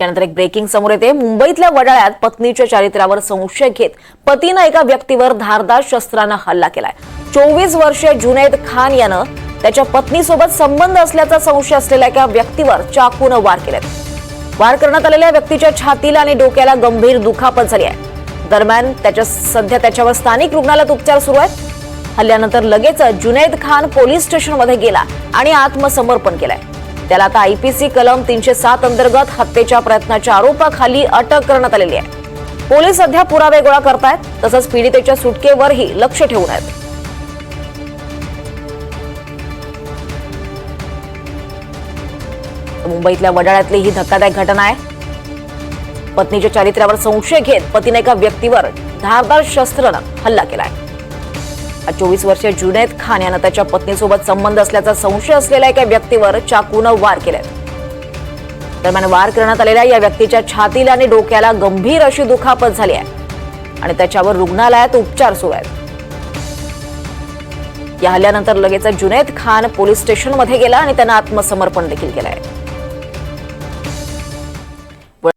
यानंतर एक ब्रेकिंग समोर येते. मुंबईतल्या वडाळ्यात पत्नीच्या चारित्र्यावर संशय घेत पतीनं एका व्यक्तीवर धारदार शस्त्रानं हल्ला केलाय. चोवीस वर्षीय जुनैद खान यानं त्याच्या पत्नीसोबत संबंध असल्याचा संशय असलेल्या एका व्यक्तीवर चाकूनं वार केलेत. वार करण्यात आलेल्या व्यक्तीच्या छातीला आणि डोक्याला गंभीर दुखापत झाली आहे. दरम्यान त्याच्या सध्या त्याच्यावर स्थानिक रुग्णालयात उपचार सुरू आहेत. हल्ल्यानंतर लगेच जुनैद खान पोलीस स्टेशनमध्ये गेला आणि आत्मसमर्पण केलंय. त्याला आता आयपीसी कलम तीनशे सात अंतर्गत हत्येच्या प्रयत्नाच्या आरोपाखाली अटक करण्यात आलेली आहे. पोलीस सध्या पुरावे गोळा करतायत तसंच पीडितेच्या सुटकेवरही लक्ष ठेवून आहेत. मुंबईतल्या वडाळ्यातली ही धक्कादायक घटना आहे. पत्नीच्या चारित्र्यावर संशय घेत पतीने एका व्यक्तीवर धारदार शस्त्रानं हल्ला केलाय. चोवीस वर्षीय जुनैद खान यानं त्याच्या पत्नीसोबत संबंध असल्याचा संशय असलेल्या एका व्यक्तीवर चाकूनं वार केले दरम्यान वार करण्यात आलेल्या या व्यक्तीच्या छातीला आणि डोक्याला गंभीर अशी दुखापत झाली आहे आणि त्याच्यावर रुग्णालयात उपचार सुरू आहेत. या हल्ल्यानंतर लगेच जुनैद खान पोलीस स्टेशनमध्ये गेला आणि त्यांना आत्मसमर्पण देखील केलंय.